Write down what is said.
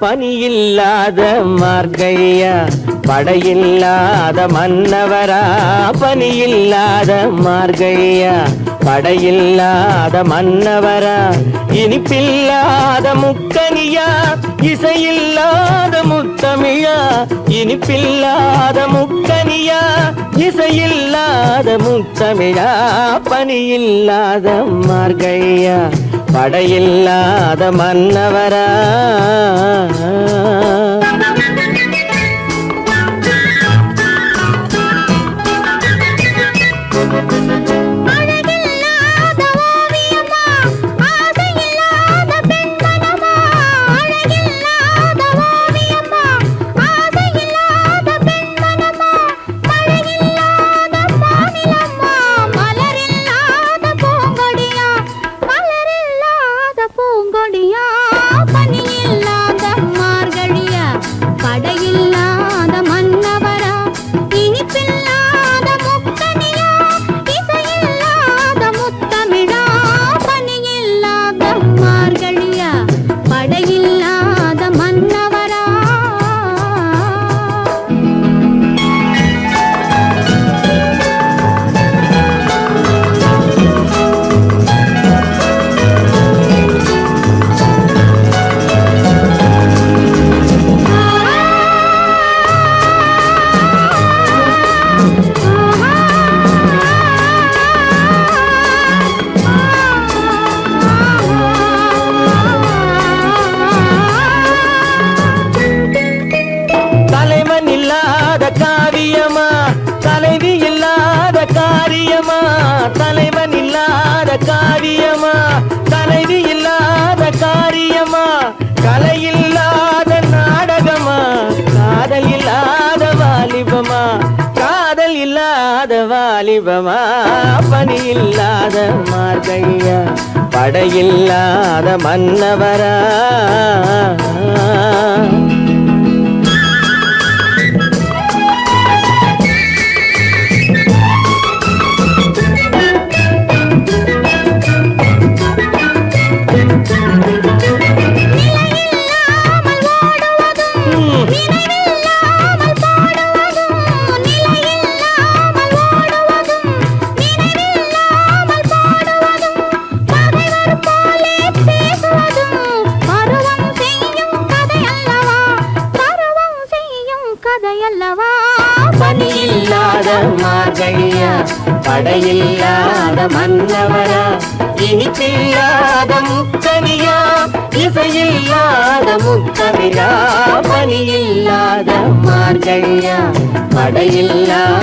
பனியில்லாத மார்கையா படையில்லாத மன்னவரா பனியில்லாத மார்கையா படையில்லாத மன்னவரா இனிப்பில்லாத முக்கனியா இசையில்லாத முத்தமிழா இனிப்பில்லாத முக்க முக்கனியா இசையில்லாத முத்தமிழா பனியில்லாத மார்கையா படையில்லாத மன்னவரா. தலைவன் இல்லாத காரியமா? தலைவி இல்லாத காரியமா? கலை இல்லாத நாடகமா? காதல் இல்லாத வாலிபமா? காதல் இல்லாத வாலிபமா? பணி இல்லாத மார்கையா படையில்லாத மன்னவரா? மார்கழியா? படையில்லாத மன்னவரா இனிப்பில்லாத முக்கனியா இசையில்லாத முத்தமிழா? பணியில்லாத மார்கழியா? படையில்லாத